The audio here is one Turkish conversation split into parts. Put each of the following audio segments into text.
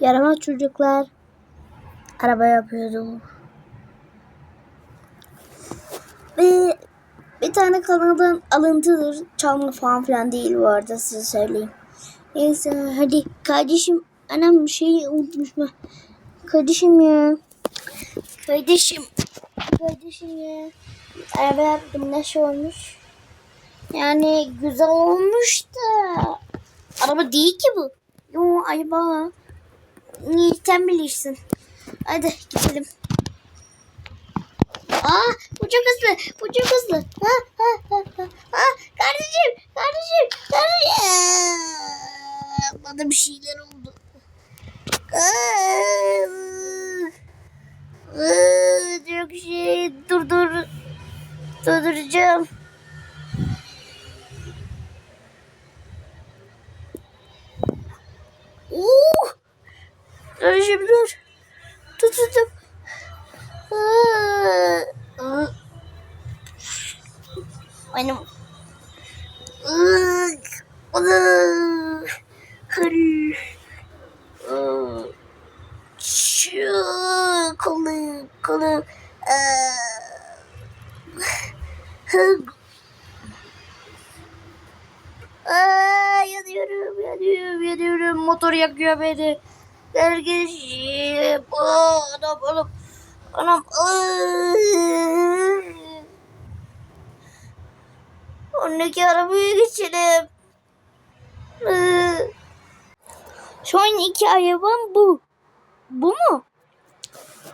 Yaramaz çocuklar. Araba yapıyordum. Ve bir tane kanaldan alıntıdır. Çalma falan filan değil bu arada size söyleyeyim. Neyse hadi kardeşim. Anam bir şeyi unutmuş mu? Kardeşim ya. Kardeşim. Kardeşim ya. Araba yaptım nasıl olmuş? Yani güzel olmuş da. Araba değil ki bu. Yo araba. Sen bilirsin. Hadi gidelim. Aa bu çok hızlı. Bu çok hızlı. Ha ha ha ha. Kardeşim, kardeşim, kardeşim. Bana bir şeyler oldu. Aa, aa, Çok şey. Dur dur. Durduracağım. düşebilir. Tutuldum. Benim. Kolum, kolum. Aa, yanıyorum, yanıyorum, yanıyorum. Motor yakıyor beni. Kardeşim. Aa, anam, anam. Anam. Aa. Öndeki arabaya geçelim. Şu an iki arabam bu. Bu mu?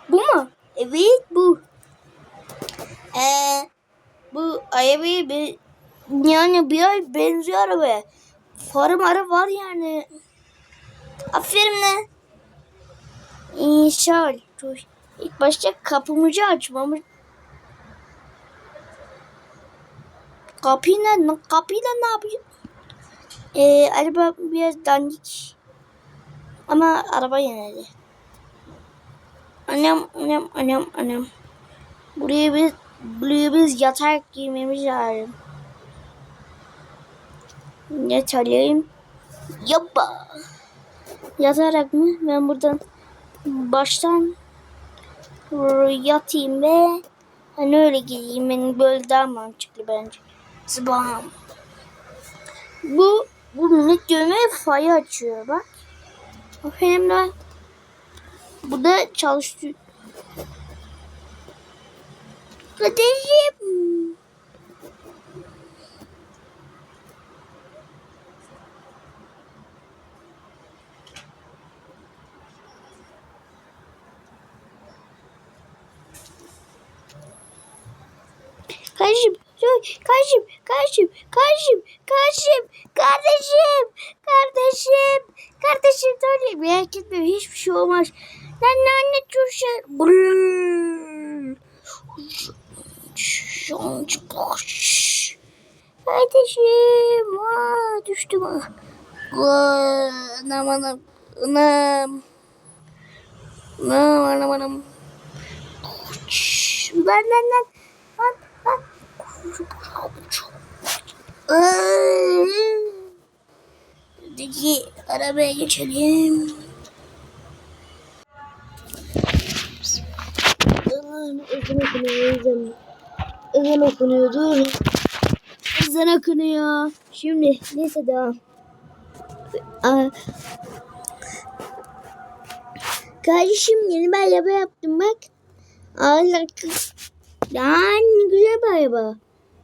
Bu mu? Evet bu. Ee, bu arabayı bir yani bir ay benziyor arabaya. Farı marı var yani. Aferin lan. Dur. İlk başta kapımızı açmamız. Kapıyla, kapıyla ne yapayım? Ee, araba biraz dandik. Ama araba de. Annem, annem, annem, annem. Buraya biz, buraya biz yatak giymemiz lazım. Yatalım. Yapma. Yatarak mı? Ben buradan baştan yatayım ve hani öyle gideyim. Benim böyle daha mantıklı bence. Zıbam. Bu bu minik düğme fayı açıyor bak. Aferin lan. Bu da çalıştı. Kardeşim. Kardeşim, kardeşim, kardeşim, kardeşim, kardeşim, kardeşim, kardeşim, kardeşim, dur, merak etme, hiçbir şey olmaz. Lan ne anne brrrr. Kardeşim, aa, düştüm, Anam, anam, anam. Anam, anam, anam. Lan, lan, lan. Peki arabaya geçelim. Ezan okunuyor, ezan. Ezan okunuyor, dur. Ezan okunuyor. Şimdi neyse devam. Aa, Kardeşim yeni bir araba yaptım bak. Allah yani güzel bir araba.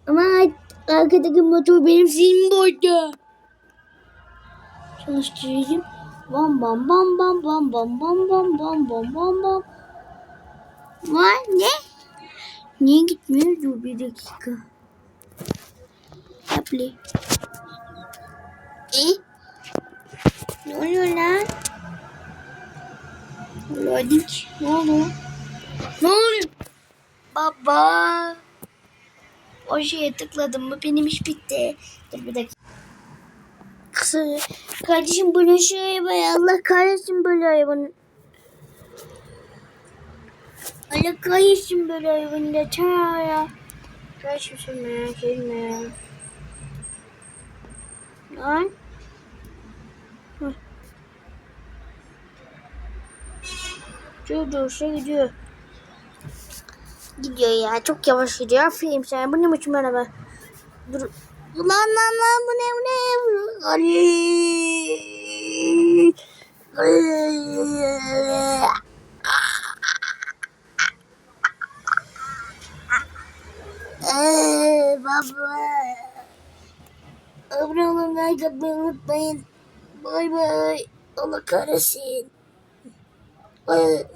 Ama arkadaki motor benim sinirim bozdu. Çalıştırayım. Bam bam bam bam bam bam bam bam bam bam bam bam. Var ne? Niye gitmiyor? Dur bir dakika. Yapli. E? Ne oluyor lan? Loading. Ne oluyor? Ne oluyor? Baba. O şeye tıkladım mı benim iş bitti. Dur bir dakika. Kısa. Kardeşim bu ne şey be Allah kahretsin böyle hayvanı. Allah kahretsin böyle hayvanı da çağır ya. Kardeşim sen merak etme ya. Lan. Çok doğuşa gidiyor. Gidiyor ya. Çok yavaş gidiyor. Aferin sana. Bu ne biçim araba? Dur. Lan lan lan bu ne bu ne? Ali. Baba. Abone olun like atmayı unutmayın. Bay bay. Allah kahretsin. Ay.